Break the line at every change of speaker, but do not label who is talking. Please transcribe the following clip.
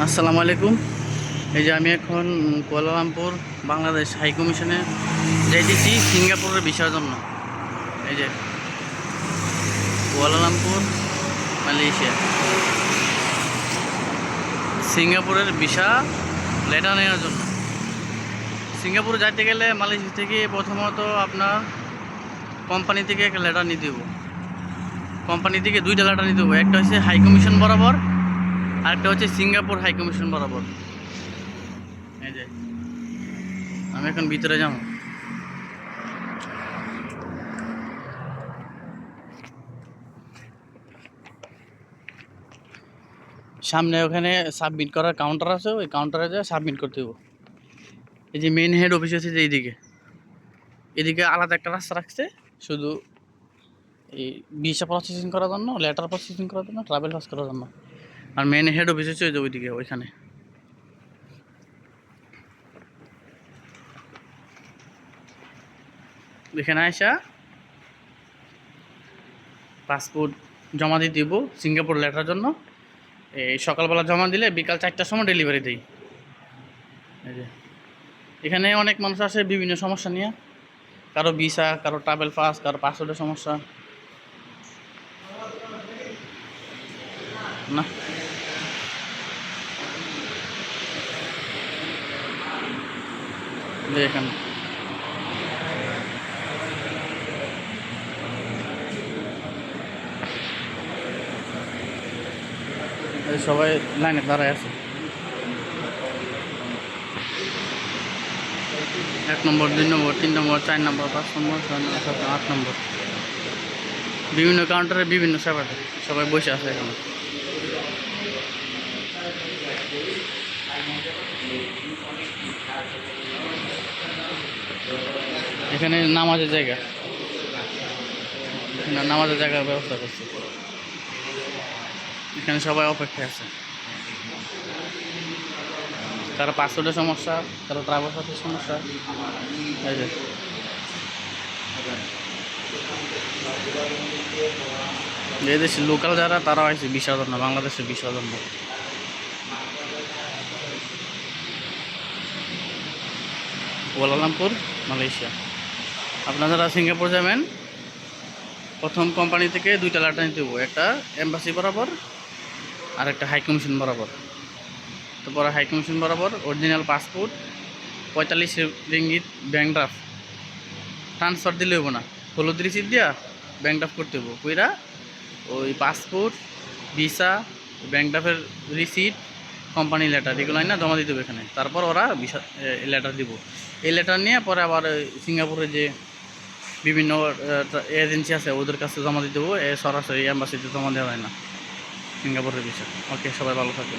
আসসালামু আলাইকুম। এই যে আমি এখন কুয়ালালামপুর বাংলাদেশ হাই কমিশনে যাইতেছি সিঙ্গাপুরের বিষয়ের জন্য। এই যে কুয়ালালামপুর, মালয়েশিয়া। সিঙ্গাপুরের ভিসা লেটার নেওয়ার জন্য। সিঙ্গাপুরে যাইতে গেলে মালয়েশিয়া থেকে প্রথমত আপনার কোম্পানি থেকে একটা লেটার নিতে হবে কোম্পানি থেকে দুইটা লেটার নিতে হবে একটা হচ্ছে হাই কমিশন বরাবর আরেকটা হচ্ছে সিঙ্গাপুর হাই কমিশন বরাবর। আমি এখন ভিতরে যাব। সামনে ওখানে সাবমিট করার কাউন্টার আছে, ওই কাউন্টারে যা সাবমিট করতে হবে এই যে মেন হেড অফিস আছে যে এইদিকে। এদিকে আলাদা একটা রাস্তা রাখছে, শুধু এই ভিসা প্রসেসিং করার জন্য লেটার প্রসেসিং করার জন্য ট্রাভেল পাস করার জন্য। আর মেন হেড অফিস হচ্ছে ওই যে ওইদিকে, ওইখানে। এখানে আসা পাসপোর্ট জমা দিয়ে দিব সিঙ্গাপুর লেটার জন্য। এই সকালবেলা জমা দিলে বিকাল চারটার সময় ডেলিভারি দিই। এখানে অনেক মানুষ আসে বিভিন্ন সমস্যা নিয়ে। কারও ভিসা কারও ট্রাভেল পাস কারও পাসপোর্টের সমস্যা। না? দেখেন সবাই লাইনে দাঁড়ায় আছে। এক নম্বর, দুই নম্বর, তিন নম্বর, চার নম্বর, পাঁচ নম্বর, ছয় নম্বর, সাত আট নম্বর। বিভিন্ন কাউন্টারে বিভিন্ন সেবা থাকে সবাই বসে আছে এখানে। এখানে নামাজের জায়গা। নামাজের জায়গার ব্যবস্থা করছে। এখানে সবাই অপেক্ষায় আছে। কারও পাসপোর্টের সমস্যা কারও ট্রাভেল পাসের সমস্যা। এই যে। যে দেশের লোকাল যারা, তারাও আছে বিশাল জন্য বাংলাদেশের বিশাল জন্য কুয়ালালামপুর, মালয়েশিয়া। আপনারা যারা সিঙ্গাপুর যাবেন, প্রথম কোম্পানি থেকে দুইটা লেটার নিতে হব একটা এম্বাসি বরাবর, আর একটা হাই কমিশন বরাবর। তো পরে হাই কমিশন বরাবর অরিজিনাল পাসপোর্ট পঁয়তাল্লিশ রিঙ্গিত ব্যাংক ড্রাফট ট্রান্সফার দিলে হব না। হলুদ রিসিপ্ট দিয়া ব্যাংক ড্রাফট করতে হব কইরা ওই পাসপোর্ট ভিসা ব্যাংক ড্রাফের রিসিপ্ট কোম্পানি লেটার এগুলো না জমা দিতে হবে এখানে। তারপর ওরা ভিসা লেটার দিব। এই লেটার নিয়ে পরে আবার সিঙ্গাপুরে যে বিভিন্ন এজেন্সি আছে, ওদের কাছে জমা দিতে হবে সরাসরি অ্যাম্বাসিতে জমা দেওয়া হয় না, সিঙ্গাপুরের বিষয়। ওকে, সবাই ভালো থাকবে